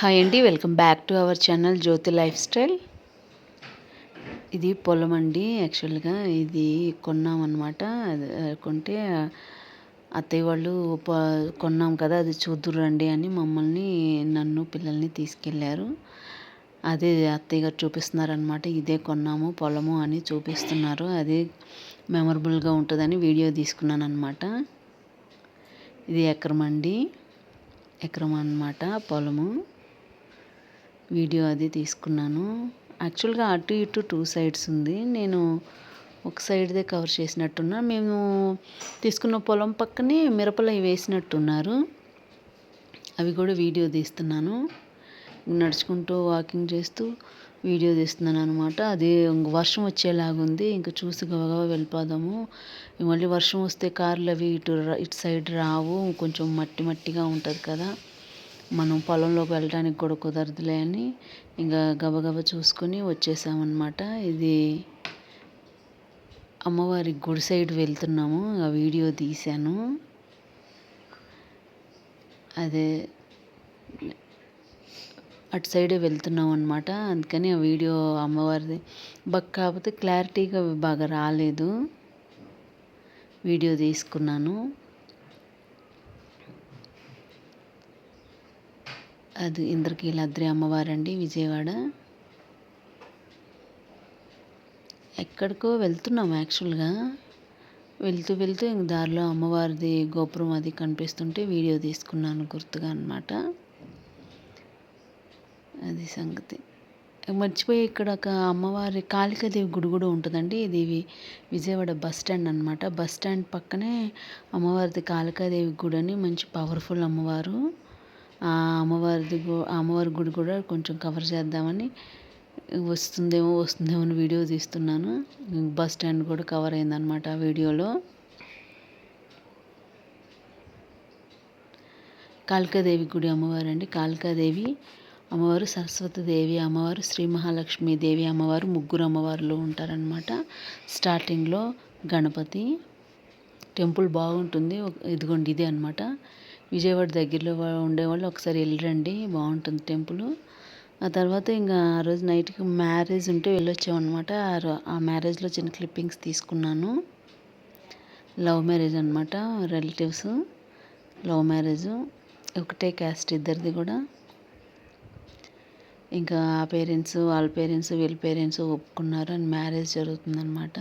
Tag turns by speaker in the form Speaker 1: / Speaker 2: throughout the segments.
Speaker 1: Hi అండి welcome back to our channel Jyothi lifestyle ఇది పొలం అండి యాక్చువల్గా ఇది కొన్నామన్నమాట. కొంటే అత్తయ్య వాళ్ళు కొన్నాం కదా అది చూద్దురండి అని మమ్మల్ని నన్ను పిల్లల్ని తీసుకెళ్ళారు అదే అత్తయ్య గారు చూపిస్తున్నారనమాట ఇదే కొన్నాము పొలము అని చూపిస్తున్నారు. అది మెమరబుల్గా ఉంటుందని వీడియో తీసుకున్నాను అనమాట ఇది ఎకరం అండి ఎకరం అనమాట పొలము. వీడియో అది తీసుకున్నాను. యాక్చువల్గా అటు ఇటు టూ సైడ్స్ ఉంది. నేను ఒక సైడ్దే కవర్ చేసినట్టున్నా. మేము తీసుకున్న పొలం పక్కనే మిరపలు వేసినట్టున్నారు. అవి కూడా వీడియో తీస్తున్నాను. నడుచుకుంటూ వాకింగ్ చేస్తూ వీడియో తీస్తున్నాను అనమాట అది వర్షం వచ్చేలాగుంది. ఇంకా చూసి గవగవ వెళ్ళిపోదాము. మళ్ళీ వర్షం వస్తే కార్లు అవి ఇటు ఇటు సైడ్ రావు. కొంచెం మట్టి మట్టిగా ఉంటుంది కదా. మనం పొలంలోకి వెళ్ళడానికి కూడా కుదరదులే అని ఇంకా గబగబా చూసుకొని వచ్చేసామన్నమాట. ఇది అమ్మవారి గుడి సైడ్ వెళ్తున్నాము. ఆ వీడియో తీశాను. అదే అటు సైడే వెళ్తున్నాం అనమాట అందుకని ఆ వీడియో అమ్మవారిది. బట్ కాకపోతే క్లారిటీగా బాగా రాలేదు. వీడియో తీసుకున్నాను. అది ఇంద్రకీలాద్రి అమ్మవారండి విజయవాడ. ఎక్కడికో వెళ్తున్నాం యాక్చువల్గా. వెళ్తూ వెళ్తూ ఇంక దారిలో అమ్మవారిది గోపురం అది కనిపిస్తుంటే వీడియో తీసుకున్నాను గుర్తుగా అనమాట అది సంగతి. మర్చిపోయి ఇక్కడ ఒక అమ్మవారి కాళికాదేవి గుడి కూడా ఉంటుందండి. ఇది విజయవాడ బస్ స్టాండ్ అనమాట బస్ స్టాండ్ పక్కనే అమ్మవారిది కాళికాదేవి గుడి అని మంచి పవర్ఫుల్ అమ్మవారు. అమ్మవారిది అమ్మవారి గుడి కూడా కొంచెం కవర్ చేద్దామని వస్తుందేమో వస్తుందేమో అని వీడియో తీస్తున్నాను. బస్ స్టాండ్ కూడా కవర్ అయిందనమాట ఆ వీడియోలో. కాళికాదేవి గుడి అమ్మవారు అండి కాళికాదేవి అమ్మవారు సరస్వతీదేవి అమ్మవారు శ్రీ మహాలక్ష్మీదేవి అమ్మవారు ముగ్గురు అమ్మవారులు ఉంటారనమాట స్టార్టింగ్లో గణపతి టెంపుల్ బాగుంటుంది. ఇదిగోండి ఇదే అనమాట విజయవాడ దగ్గరలో ఉండేవాళ్ళు ఒకసారి వెళ్ళరండి బాగుంటుంది టెంపుల్. ఆ తర్వాత ఇంకా ఆ రోజు నైట్కి మ్యారేజ్ ఉంటే వెళ్ళొచ్చామన్నమాట ఆ మ్యారేజ్లో చిన్న క్లిప్పింగ్స్ తీసుకున్నాను. లవ్ మ్యారేజ్ అనమాట రిలేటివ్స్ లవ్ మ్యారేజ్ ఒకటే క్యాస్ట్ ఇద్దరిది కూడా. ఇంకా ఆ పేరెంట్స్ వాళ్ళ పేరెంట్స్ వీళ్ళ పేరెంట్స్ ఒప్పుకున్నారు అని మ్యారేజ్ జరుగుతుందనమాట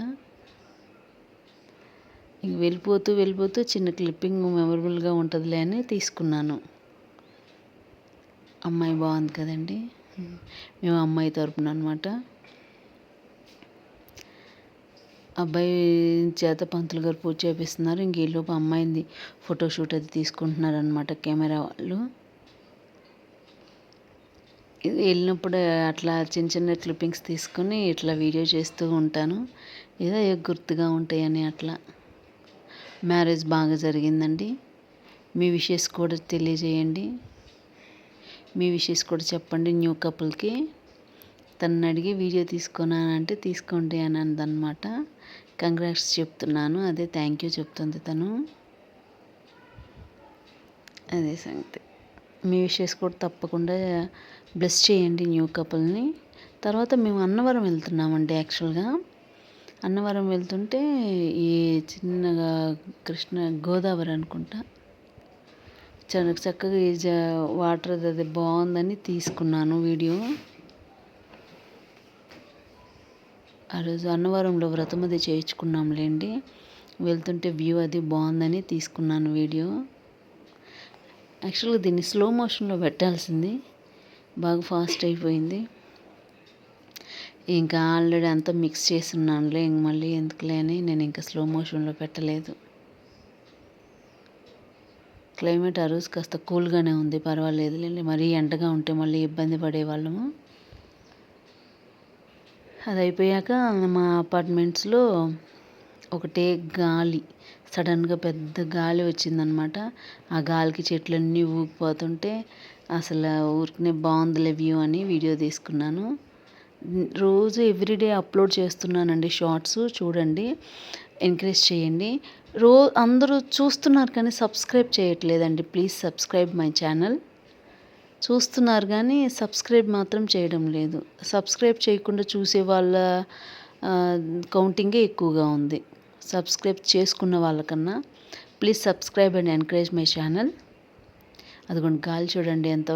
Speaker 1: ఇంక వెళ్ళిపోతూ వెళ్ళిపోతూ చిన్న క్లిప్పింగ్ మెమొరబుల్గా ఉంటుందిలే అని తీసుకున్నాను. అమ్మాయి బాగుంది కదండి. మేము అమ్మాయి తరపున అనమాట అబ్బాయి చేత పంతులు గారు పూజ చేపిస్తున్నారు. ఇంక ఈలోపు అమ్మాయింది ఫోటోషూట్ అది తీసుకుంటున్నారు అనమాట కెమెరా వాళ్ళు. వెళ్ళినప్పుడు అట్లా చిన్న చిన్న క్లిప్పింగ్స్ తీసుకొని ఇట్లా వీడియో చేస్తూ ఉంటాను. ఏదో గుర్తుగా ఉంటాయని అట్లా. మ్యారేజ్ బాగా జరిగిందండి. మీ విషెస్ కూడా తెలియజేయండి. మీ విషెస్ కూడా చెప్పండి న్యూ కపుల్కి. తనని అడిగి వీడియో తీసుకున్నానంటే తీసుకోండి అని అందనమాట. కంగ్రాట్స్ చెప్తున్నాను. అదే థ్యాంక్ యూ చెప్తుంది తను. అదే సంగతి. మీ విషెస్ కూడా తప్పకుండా బ్లెస్ చేయండి న్యూ కపుల్ని. తర్వాత మేము అన్నవరం వెళ్తున్నామండి యాక్చువల్గా. అన్నవరం వెళ్తుంటే ఈ చిన్నగా కృష్ణ గోదావరి అనుకుంటా. చాలా చక్కగా ఈ వాటర్ అది బాగుందని తీసుకున్నాను వీడియో. ఆ రోజు అన్నవరంలో వ్రతం అది చేయించుకున్నాంలేండి. వెళ్తుంటే వ్యూ అది బాగుందని తీసుకున్నాను వీడియో. యాక్చువల్గా దీన్ని స్లో మోషన్లో పెట్టాల్సింది. బాగా ఫాస్ట్ అయిపోయింది. ఇంకా ఆల్రెడీ అంతా మిక్స్ చేసి ఉన్నానులే ఇంక మళ్ళీ ఎందుకులే అని నేను ఇంకా స్లో మోషన్లో పెట్టలేదు. క్లైమేట్ ఆ రోజు కాస్త కూల్గానే ఉంది పర్వాలేదులేండి. మరీ ఎండగా ఉంటే మళ్ళీ ఇబ్బంది పడేవాళ్ళము. అది అయిపోయాక మా అపార్ట్మెంట్స్లో ఒకటే గాలి సడన్గా పెద్ద గాలి వచ్చిందనమాట. ఆ గాలికి చెట్లన్నీ ఊగిపోతుంటే అసలు ఊరికనే బాగుందిలే వ్యూ అని వీడియో తీసుకున్నాను. రోజు ఎవ్రీడే అప్లోడ్ చేస్తున్నానండి షార్ట్స్ చూడండి. ఎంకరేజ్ చేయండి. రో అందరూ చూస్తున్నారు కానీ సబ్స్క్రైబ్ చేయట్లేదండి. ప్లీజ్ సబ్స్క్రైబ్ మై ఛానల్ చూస్తున్నారు కానీ సబ్స్క్రైబ్ మాత్రం చేయడం లేదు. సబ్స్క్రైబ్ చేయకుండా చూసే వాళ్ళ కౌంటింగే ఎక్కువగా ఉంది. సబ్స్క్రైబ్ చేసుకున్న వాళ్ళకన్నా please subscribe and encourage my channel అదిగోండి గాలి చూడండి ఎంత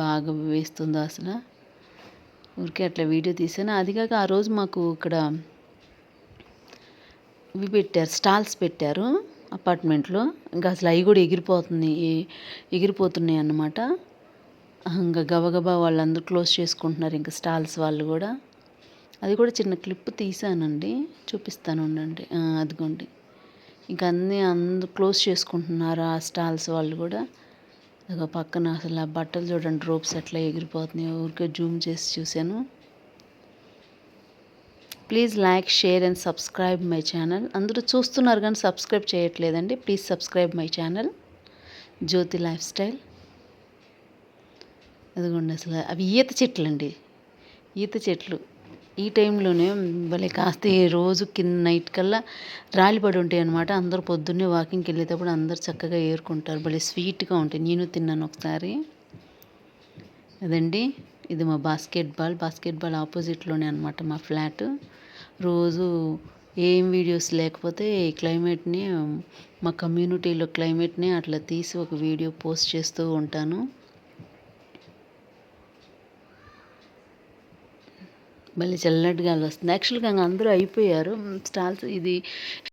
Speaker 1: బాగా వేస్తుందో అసలు. ఊరికే అట్లా వీడియో తీసాను. అది కాక ఆ రోజు మాకు ఇక్కడ ఇవి పెట్టారు స్టాల్స్ పెట్టారు అపార్ట్మెంట్లో. ఇంకా అసలు అవి కూడా ఎగిరిపోతుంది ఎగిరిపోతున్నాయి అన్నమాట. ఇంకా గబగబా వాళ్ళందరూ క్లోజ్ చేసుకుంటున్నారు ఇంకా స్టాల్స్ వాళ్ళు కూడా. అది కూడా చిన్న క్లిప్ తీసానండి. చూపిస్తాను ఉండండి. అదిగోండి. ఇంకా అన్నీ అందరూ క్లోజ్ చేసుకుంటున్నారు ఆ స్టాల్స్ వాళ్ళు కూడా. అదిగో పక్కన అసలు ఆ బట్టలు చూడండి రోప్స్ ఎట్లా ఎగిరిపోతున్నాయి. ఊరికే జూమ్ చేసి చూశాను. Please like share and subscribe my channel. అందరూ చూస్తున్నారు కానీ సబ్స్క్రైబ్ చేయట్లేదండి. Please subscribe my channel. Jyothi lifestyle. అదిగోండి అసలు అవి ఈత చెట్లు అండి ఈత చెట్లు. ఈ టైంలోనే భలే కాస్త రోజు కింద నైట్ కల్లా రాలిపడి ఉంటాయి అనమాట అందరూ పొద్దున్నే వాకింగ్కి వెళ్ళేటప్పుడు అందరు చక్కగా ఏరుకుంటారు. భలే స్వీట్గా ఉంటాయి. నేను తిన్నాను ఒకసారి. అదండి. ఇది మా బాస్కెట్ బాల్ బాస్కెట్ బాల్ ఆపోజిట్లోనే అనమాట మా ఫ్లాట్. రోజు ఏం వీడియోస్ లేకపోతే క్లైమేట్ని మా కమ్యూనిటీలో క్లైమేట్ని అట్లా తీసి ఒక వీడియో పోస్ట్ చేస్తూ ఉంటాను. మళ్ళీ చల్లటి గాలి వస్తుంది యాక్చువల్గా అందరూ అయిపోయారు. స్టాల్స్ ఇది